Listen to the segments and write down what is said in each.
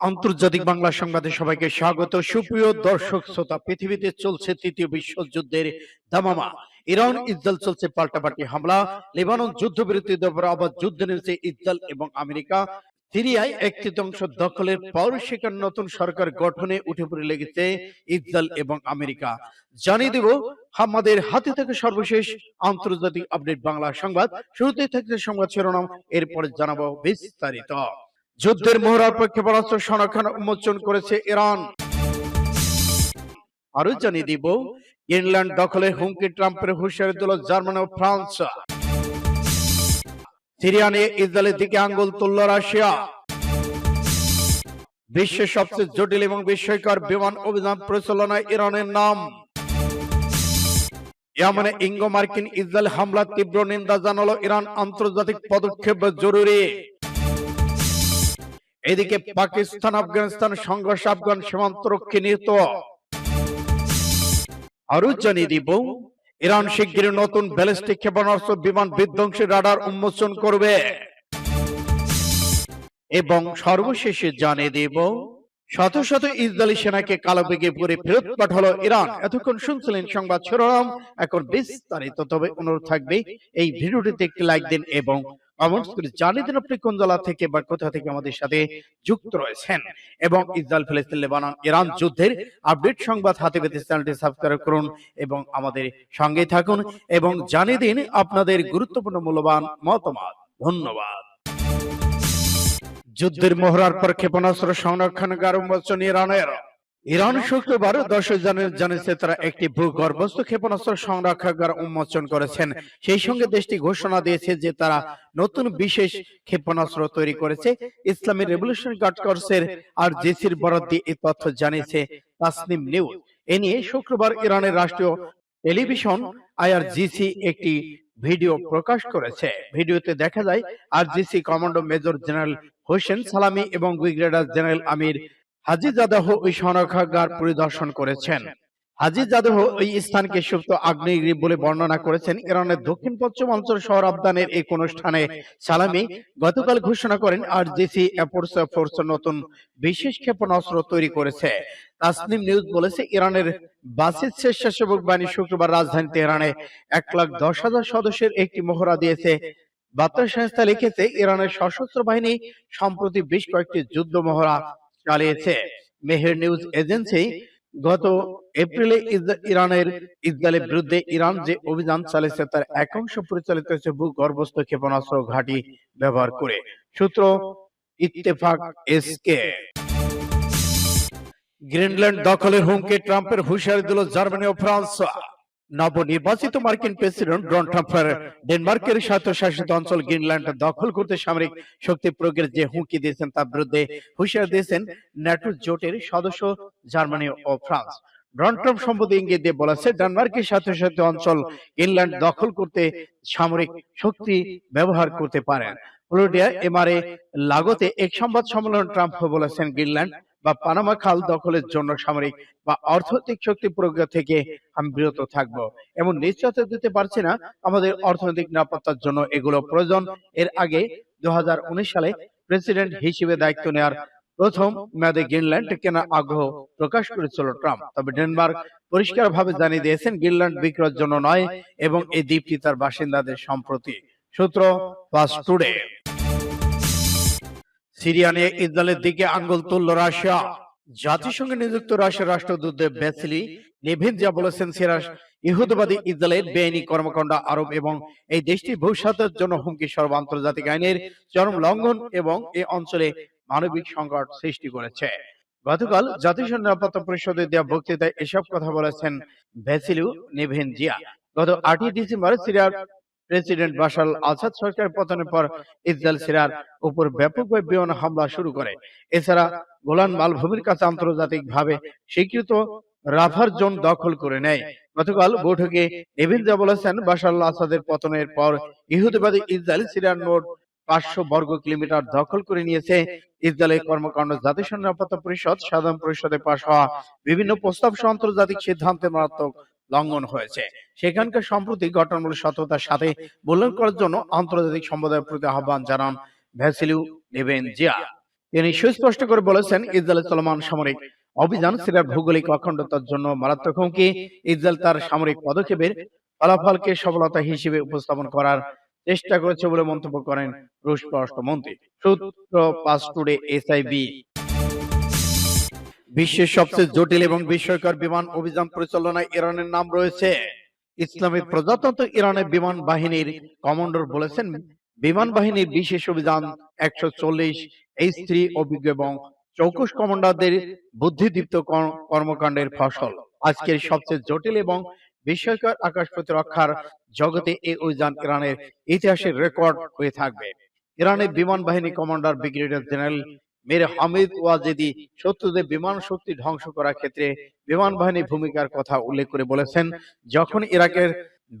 আন্তর্জাতিক বাংলা সংবাদে সবাইকে স্বাগত। সুপ্রিয় দর্শক, শ্রোতা, পৃথিবীতে চলছে তৃতীয় বিশ্বযুদ্ধের দামামা। ইরান, ইসরায়েল চলছে পাল্টাপাল্টি হামলা। লেবানন যুদ্ধবিরতির উপর আবার যুদ্ধ নেমেছে ইসরায়েল এবং আমেরিকা। সিরিয়ায় এক তৃতীয়াংশ দখলের পর সেখানে নতুন সরকার গঠনে উঠে পড়ে লেগেছে ইসরায়েল এবং আমেরিকা। জানিয়ে দেব আমাদের হাতে থেকে সর্বশেষ আন্তর্জাতিক আপডেট বাংলা সংবাদ। শুরুতেই থাকছে সংবাদ শিরোনাম, এরপরে জানাব বিস্তারিত। যুদ্ধের মোহরার পক্ষে পরাস্ত্র সংরক্ষণ উন্মোচন করেছে ইরান। আরও জানিয়ে দিব ইংল্যান্ড দখলে হুমকি ট্রাম্পের হুঁশিয়ারি দিল জার্মানি ও ফ্রান্স। সিরিয়া নিয়ে ইসরায়েলের দিকে আঙ্গুল তুলল রাশিয়া। বিশ্বের সবচেয়ে জটিল এবং বিস্ময়কর বিমান অভিযান পরিচালনায় ইরানের নাম। ইয়ামানে ইঙ্গো মার্কিন ইসরায়েল হামলার তীব্র নিন্দা জানালো ইরান আন্তর্জাতিক পদক্ষেপ জরুরি। এদিকে পাকিস্তান আফগানিস্তান সংঘর্ষ আফগান সীমান্তরক্ষী নিহত আরও জানিয়ে দিব ইরান শিগগিরই নতুন ব্যালিস্টিক ক্ষেপণাস্ত্র বিমান বিধ্বংসী রাডার উন্মোচন করবে। এবং সর্বশেষে জানিয়ে দেব শত শত ইসরায়েলি সেনাকে কালো বেগে পরে ফেরত পাঠালো ইরান। এতক্ষণ শুনছিলেন সংবাদ শিরোনাম। এখন বিস্তারিত তবে অনুরোধ থাকবে এই ভিডিওটিতে একটি লাইক দিন এবং কমেন্টস করে। জানিয়ে আপনি কোন জেলা থেকে বা কোথা থেকে আমাদের সাথে যুক্ত রয়েছেন। এবং ইসরায়েল, ফিলিস্তিন, লেবানন, ইরান যুদ্ধের আপডেট সংবাদ হাতে পেতে চ্যানেলটি সাবস্ক্রাইব করুন এবং আমাদের সঙ্গে থাকুন এবং জানিয়ে দিন আপনাদের গুরুত্বপূর্ণ মূল্যবান মতামত। ধন্যবাদ। যুদ্ধের মোহরার পর ক্ষেপণাস্ত্র সংরক্ষণকার উন্মোচন ইরানের ইরান শুক্রবার জানুয়ারি জানিয়েছে তারা একটি ভূগর্ভস্থ ক্ষেপণাস্ত্র সংরক্ষাগার উন্মোচন করেছেন। সেই সঙ্গে দেশটি ঘোষণা দিয়েছে যে তারা নতুন বিশেষ ক্ষেপণাস্ত্র তৈরি করেছে ইসলামী রেভলিউশন গার্ড কোর্সের আর জেসির বরাদ দিয়ে এই তথ্য জানিয়েছে তাসনিম নিউজ। এ নিয়ে শুক্রবার ইরানের রাষ্ট্রীয় টেলিভিশন আইআরজিসি একটি ভিডিও প্রকাশ করেছে। ভিডিওতে দেখা যায় আর RGC commando major general Hossein Salami এবং ব্রিগেডিয়ার জেনারেল আমির হাজিজাদাহ ওই সংরক্ষাগার পরিদর্শন করেছেন। হাজি হাজিজাদাহ ওই স্থানকে সুপ্ত আগ্নেয়গিরি বলে বর্ণনা করেছেন ইরানের দক্ষিণ পশ্চিম অঞ্চল শহর আবদানের এক অনুষ্ঠানে সালামি গতকাল ঘোষণা করেন আর জিসি ফোর্স নতুন বিশেষ ক্ষেপণাস্ত্র তৈরি করেছে। তাসনিম নিউজ বলেছে, ইরানের বাসিদ স্বেচ্ছাসেবক বাহিনী শুক্রবার রাজধানী তেহরানে এক লাখ দশ হাজার সদস্যের একটি মহড়া দিয়েছে। বার্তা সংস্থা লিখেছে, ইরানের সশস্ত্র বাহিনী সম্প্রতি বেশ কয়েকটি যুদ্ধ মহড়া চালিয়েছে। মেহের নিউজ এজেন্সি গত এপ্রিলে ইরানের ইসরায়েলের বিরুদ্ধে ইরান যে অভিযান চালিয়েছে তার একাংশ পরিচালিত হয়েছে ভূগর্ভস্থ ক্ষেপণাস্ত্র ঘাঁটি ব্যবহার করে। সূত্র ইত্তেফাক এসকে। গ্রিনল্যান্ড দখলের হুমকি, ট্রাম্পের হুঁশিয়ারি দিল জার্মানি ও ফ্রান্স। নবনির্বাচিত মার্কিন প্রেসিডেন্ট ডোনাল্ড ট্রাম্পের ডেনমার্কের স্বায়ত্তশাসিত অঞ্চল গ্রিনল্যান্ড দখল করতে সামরিক শক্তি প্রয়োগের যে হুমকি দিয়েছেন তার বিরুদ্ধে হুঁশিয়ারি দিয়েছেন ন্যাটো জোটের সদস্য জার্মানি ও ফ্রান্স। ডোনাল্ড ট্রাম্প সম্বোধি ইঙ্গিত দিয়ে বলেছে ডেনমার্কের স্বায়ত্তশাসিত অঞ্চল গ্রিনল্যান্ড দখল করতে সামরিক শক্তি ব্যবহার করতে পারেন। ফ্লোরিডা এমআরএ লাগোতে এক সংবাদ সম্মেলন ট্রাম্প বলেছেন গ্রিনল্যান্ড বা পানামা খাল দখলের জন্য সামরিক বা অর্থনৈতিক শক্তি প্রয়োগ থেকে আমি বিরত থাকব। এমন নিশ্চয়তা দিতে পারছি না। আমাদের অর্থনৈতিক নিরাপত্তার জন্য এগুলো প্রয়োজন। এর আগে দু সালে প্রেসিডেন্ট হিসেবে দায়িত্ব নেওয়ার প্রথম মেয়াদে গ্রিনল্যান্ড কেনার আগ্রহ প্রকাশ করেছিল ট্রাম্প। তবে ডেনমার্ক পরিষ্কারভাবে জানিয়ে দিয়েছেন, গ্রিনল্যান্ড বিক্রয়ের জন্য নয় এবং এই দ্বীপটি তার বাসিন্দাদের সম্প্রতি সূত্র ফাস্ট টুডে। সিরিয়া নিয়ে ইসরায়েলের দিকে আঙ্গুল তুলল রাশিয়া। জাতিসংঘে নিযুক্ত রাষ্ট্রদূত বেসিলি নেভেনজিয়া বলেছেন সিরাস ইহুদবাদী বেআইনি কর্মকাণ্ড আরোপ এবং এই ভবিষ্যতের জন্য হুমকি সর্ব আন্তর্জাতিক আইনের চরম লঙ্ঘন এবং এই অঞ্চলে মানবিক সংকট সৃষ্টি করেছে। গতকাল জাতিসংঘ নিরাপত্তা পরিষদে দেওয়া বক্তৃতায় এসব কথা বলেছেন ভেসিলু নেভেনজিয়া গত আটই ডিসেম্বর সিরিয়ার প্রেসিডেন্ট বাশার আসাদ সরকার পতনের পর ইসরায়েল সিরিয়ার উপর ব্যাপকভাবে বিমান হামলা শুরু করে। এছাড়া গোলান মালভূমির কাছে আন্তর্জাতিকভাবে স্বীকৃত রাফার জোন দখল করে নেয়। গতকাল বৈঠকে এভিনজা বলেছেন বাশার আসাদের পতনের পর ইহুদিবাদী ইসরায়েল সিরিয়ার মোট পাঁচশো বর্গ কিলোমিটার দখল করে নিয়েছে। ইসরায়েলের কর্মকাণ্ড জাতিসংঘ নিরাপত্তা পরিষদ, সাধারণ পরিষদে পাশ হওয়া বিভিন্ন প্রস্তাব সহ আন্তর্জাতিক সিদ্ধান্তের মারাত্মক লঙ্ঘন হয়েছে। সেখানকার সম্প্রতি ঘটনামূলক সততার সাথে মূল্যায়ন করার জন্য আন্তর্জাতিক সম্প্রদায়ের প্রতি আহ্বান জানান ভ্যাসিলিউ নেভেনজিয়া তিনি সুস্পষ্ট করে বলেছেন ইসরায়েলের চলমান সামরিক অভিযান সিরিয়ার ভৌগোলিক অখণ্ডতার জন্য মারাত্মক হুমকি। ইসরায়েল তার সামরিক পদক্ষেপের ফলাফলকে সফলতা হিসেবে উপস্থাপন করার চেষ্টা করেছে বলে মন্তব্য করেন রুশ পররাষ্ট্রমন্ত্রী। সূত্র পাস টুডে এসআইবি বিশ্বের সবচেয়ে জটিল এবং বিস্ময়কর বিমান অভিযান পরিচালনায় ইরানের নাম রয়েছে। ইসলামী প্রজাতন্ত্র ইরানের বিমান বাহিনীর কমান্ডার বলেছেন, বিমান বাহিনীর বিশেষ অভিযান একশো চল্লিশ এইচ থ্রি অভিজ্ঞ এবং চৌকুশ কমান্ডারদের বুদ্ধিদীপ্ত কর- কর্মকাণ্ডের ফসল। আজকের সবচেয়ে জটিল এবং বিস্ময়কর আকাশ প্রতিরক্ষার জগতে এই অভিযান ইরানের ইতিহাসের রেকর্ড হয়ে থাকবে। ইরানের বিমান বাহিনী কমান্ডার ব্রিগেডিয়ার জেনারেল মেরে হামিদ ওয়াজেদি শত্রুদের বিমান শক্তি ধ্বংস করার ক্ষেত্রে বিমান বাহিনীর ভূমিকার কথা উল্লেখ করে বলেছেন, যখন ইরাকের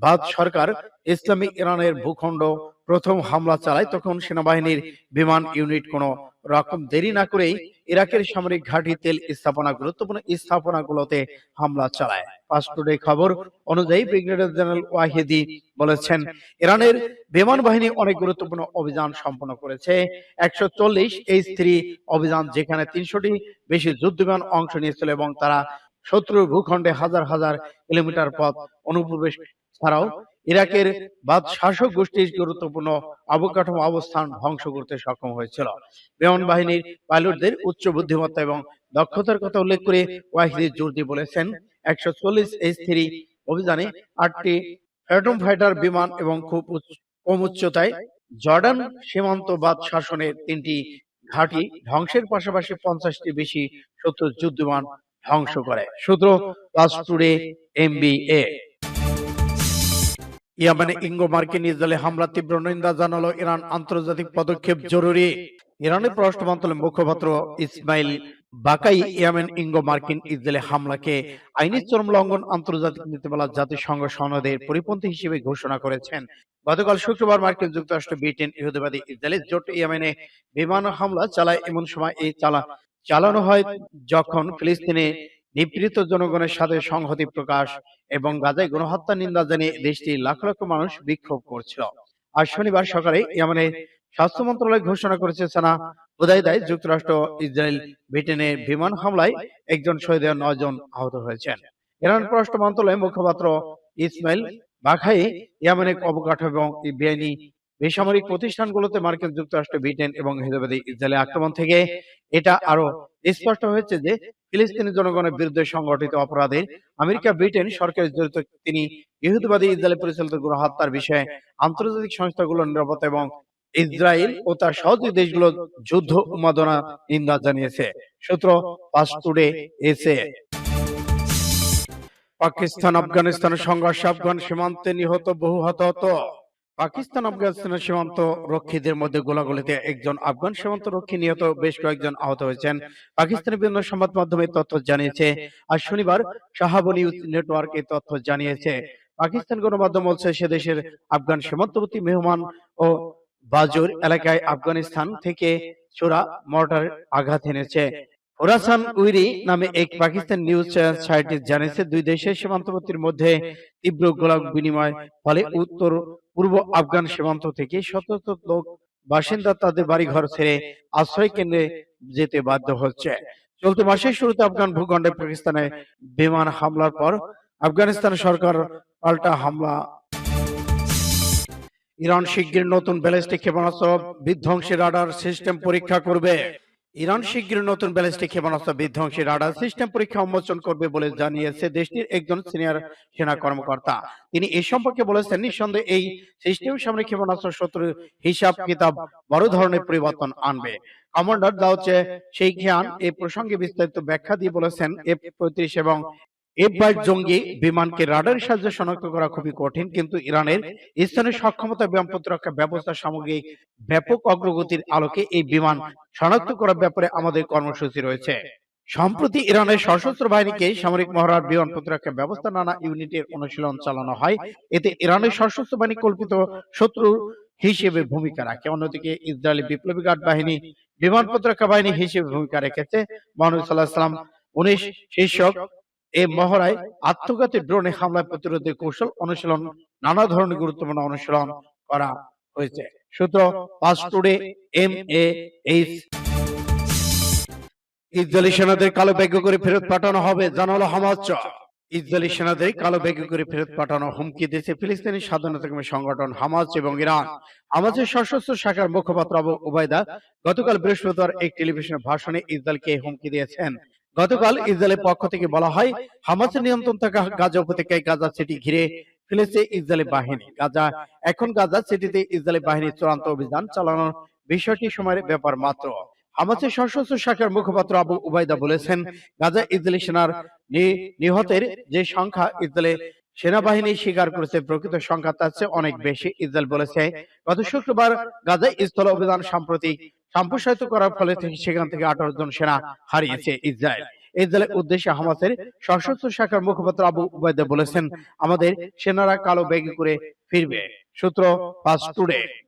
বাদ সরকার ইসলামিক ইরানের ভূখণ্ড প্রথম হামলা চালায়, তখন সেনাবাহিনীর বিমান ইউনিট কোনো রকম দেরি না করেই ইরাকের সামরিক ঘাঁটি তেল স্থাপনা, গুরুত্বপূর্ণ স্থাপনাগুলোতে হামলা চালায়। টুডে খবর অনুযায়ী ব্রিগেডিয়ার জেনারেল ওয়াহিদি বলেছেন, ইরানের বিমান বাহিনী অনেক গুরুত্বপূর্ণ অভিযান সম্পন্ন করেছে। একশো চল্লিশ এইচ থ্রি অভিযান যেখানে তিনশোটি বেশি যুদ্ধ অংশ নিয়েছিল এবং তারা শত্রুর ভূখণ্ডে হাজার হাজার কিলোমিটার পথ অনুপ্রবেশ ছাড়াও ইরাকের বাদ শাসক গোষ্ঠীর গুরুত্বপূর্ণ অবকাঠামো অবস্থান ধ্বংস করতে সক্ষম হয়েছিল। বিমান বাহিনীর পাইলটদের উচ্চ বুদ্ধিমত্তা এবং দক্ষতার কথা উল্লেখ করে ওয়াহিদি জোর দিয়ে বলেছেন, একশো চল্লিশ এইচ থ্রি অভিযানে আটটি ফ্যাটম ফাইটার বিমান এবং খুব কম উচ্চতায় জর্ডান সীমান্ত বাদ শাসনের তিনটি ঘাঁটি ধ্বংসের পাশাপাশি পঞ্চাশটি বেশি শত্রু যুদ্ধ বিমান ধ্বংস করে। সূত্র প্লাস এমবিএ ইয়ামানে ইঙ্গো মার্কিন ইসরায়েলে হামলা তীব্র নিন্দা জানালো ইরান আন্তর্জাতিক পদক্ষেপ জরুরি। ইরানের পররাষ্ট্র মন্ত্রণালয়ের মুখপাত্র ইসমাইল বাকাই ইয়ামেন ইঙ্গো মার্কিন ইসরায়েলে হামলাকে আইনি চরম লঙ্ঘন আন্তর্জাতিক নীতিমালা জাতিসংঘ সনদের পরিপন্থী হিসেবে ঘোষণা করেছেন। গতকাল শুক্রবার মার্কিন যুক্তরাষ্ট্র ব্রিটেন ইহুদিবাদী ইসরায়েলের জোট ইয়ামেনে বিমান হামলা চালায়। এমন সময় এই চালা চালানো হয় যখন ফিলিস্তিনে নিপীড়িত জনগণের সাথে সংহতি প্রকাশ এবং গাজায় গণহত্যা নিন্দা জানিয়ে দেশটির লাখ লক্ষ মানুষ বিক্ষোভ করছিল আজ শনিবার সকালে ইয়েমেনের স্বাস্থ্য মন্ত্রণালয় ঘোষণা করেছে, সেনা হুদাইদায় যুক্তরাষ্ট্র, ইসরায়েল, ব্রিটেনের বিমান হামলায় একজন শহীদ এবং নয়জন আহত হয়েছেন। ইরান পররাষ্ট্র মন্ত্রণালয়ের মুখপাত্র ইসমাইল বাখাই ইয়েমেনের অবকাঠামো এবং বেআইনি বেসামরিক প্রতিষ্ঠানগুলোতে মার্কিন যুক্তরাষ্ট্র ব্রিটেন এবং হিজবাদী ইসরায়েলের আক্রমণ থেকে এটা আরও স্পষ্ট হয়েছে যে ফিলিস্তিনি জনগণের বিরুদ্ধে সংগঠিত অপরাধে আমেরিকা ব্রিটেন সরকার জড়িত তিনি ইহুদিবাদী ইসরায়েল পরিচালিত গণহত্যার বিষয়ে আন্তর্জাতিক সংস্থাগুলোর নিরাপত্তা এবং ইসরায়েল ও তার সহযোগী দেশগুলো যুদ্ধ উন্মাদনা নিন্দা জানিয়েছে। সূত্র পাস টুডে এসে। পাকিস্তান আফগানিস্তানের সংঘর্ষে আফগান সীমান্তে নিহত বহু হতাহত। পাকিস্তান, আফগানিস্তানের সীমান্ত রক্ষীদের মধ্যে গোলাগুলিতে একজন আফগান সীমান্ত রক্ষী নিহত বেশ কয়েকজন আহত হয়েছেন। পাকিস্তানের বিভিন্ন সংবাদ মাধ্যমে তথ্য জানিয়েছে, আজ শনিবার শাহাব নিউজ নেটওয়ার্ক এই তথ্য জানিয়েছে, পাকিস্তান গণমাধ্যম বলছে সে দেশের আফগান সীমান্তবর্তী মেহমান ও বাজুর এলাকায় আফগানিস্তান থেকে চোরা মর্টার আঘাত এনেছে। ওরাসান উইরি নামে এক পাকিস্তান নিউজ সাইট জানিয়েছে দুই দেশের সীমান্তবর্তীর মধ্যে তীব্র গোলাপ বিনিময় ফলে উত্তর পূর্ব আফগান সীমান্ত থেকে শত শত লোক বাসিন্দা তাদের বাড়ি ঘর ছেড়ে আশ্রয় কেন্দ্রে যেতে বাধ্য হচ্ছে। চলতি মাসের শুরুতে আফগান ভূখণ্ডে পাকিস্তানে বিমান হামলার পর আফগানিস্তান সরকার পাল্টা হামলা। ইরান শিগগির নতুন ব্যালিস্টিক ক্ষেপণাস্ত্র বিধ্বংসী রাডার সিস্টেম পরীক্ষা করবে। ইরান শিগগির নতুন ব্যালিস্টিক ক্ষেপণাস্ত্র বিধ্বংসী রাডার সিস্টেম পরীক্ষা উন্মোচন করবে বলে জানিয়েছে দেশটির একজন সিনিয়র সেনা কর্মকর্তা। তিনি এ সম্পর্কে বলেছেন নিঃসন্দেহে এই সিস্টেম সামনে ক্ষেপণাস্ত্র শত্রু হিসাব কিতাব বড় ধরনের পরিবর্তন আনবে। কমান্ডার দাউচে সেই খিয়ান এই প্রসঙ্গে বিস্তারিত ব্যাখ্যা দিয়ে বলেছেন এফ পঁয়ত্রিশ এবং এফ বাইশ জঙ্গি বিমানকে রাডারের সাহায্যে শনাক্ত করা খুবই কঠিন কিন্তু ইরানের স্থানীয় সক্ষমতা বিমান প্রতিরক্ষা ব্যবস্থা সামগ্রিক ব্যাপক অগ্রগতির আলোকে এই বিমান শনাক্ত করার ব্যাপারে আমাদের কর্মসূচি রয়েছে। সম্প্রতি ইরানের সশস্ত্র বাহিনীকে সামরিক মহড়ার বিমান প্রতিরক্ষা ব্যবস্থা নানা ইউনিটের অনুশীলন চালানো হয়। এতে ইরানের সশস্ত্র বাহিনী কল্পিত শত্রু হিসেবে ভূমিকা রাখে। অন্যদিকে ইসরায়েলি বিপ্লবী গার্ড বাহিনী বিমান প্রতিরক্ষা বাহিনী হিসেবে ভূমিকা রেখেছে। মহানবী সাল্লাহ সাল্লাম উনিশ শীর্ষক এই মহড়ায় আত্মঘাতী ড্রোনে হামলা প্রতিরোধের কৌশল অনুশীলন নানা ধরনের গুরুত্বপূর্ণ অনুশীলন করা হয়েছে। সূত্র Pars today M A H Israeli সেনাদের কালো ব্যাগ করে ফেরত পাঠানো হবে জানালো হামাস ইসরায়েলি সেনাদের কালো ব্যাগ করে ফেরত পাঠানো হুমকি দিয়েছে ফিলিস্তিনি স্বাধীনতাকামী সংগঠন হামাস এবং ইরান। হামাসের সশস্ত্র শাখার মুখপাত্র আবু উবাইদা গতকাল বৃহস্পতিবার এক টেলিভিশন ভাষণে ইসরায়েলকে হুমকি দিয়েছেন। গতকাল ইসরায়েলের পক্ষ থেকে বলা হয় হামাসের নিয়ন্ত্রণ থাকা গাজা উপত্যকায় গাজা সিটি ঘিরে ফেলেছে ইসরায়েলি বাহিনী। গাজা এখন গাজা সিটিতে ইসরায়েলি বাহিনীর চূড়ান্ত অভিযান চালানোর বিষয়টি সময়ের ব্যাপার মাত্র। হামাসের সশস্ত্র শাখার মুখপাত্র আবু উবাইদা বলেছেন গাজা ইসরায়েলি সেনার নিহতের যে সংখ্যা ইসরায়েলি সেনাবাহিনী স্বীকার করেছে প্রকৃত সংখ্যা তার চেয়ে অনেক বেশি ইসরায়েল বলেছে। গত শুক্রবার গাজা স্থল অভিযান সাম্প্রতিক সম্প্রসারিত করার ফলে থেকে সেখান থেকে আঠারো জন সেনা হারিয়েছে ইসরায়েল। ইসরায়েলের উদ্দেশ্যে হামাসের সশস্ত্র শাখার মুখপাত্র আবু উবায়দা বলেছেন আমাদের সেনারা কালো ব্যাগে করে ফিরবে। সূত্র পাঁচ টুডে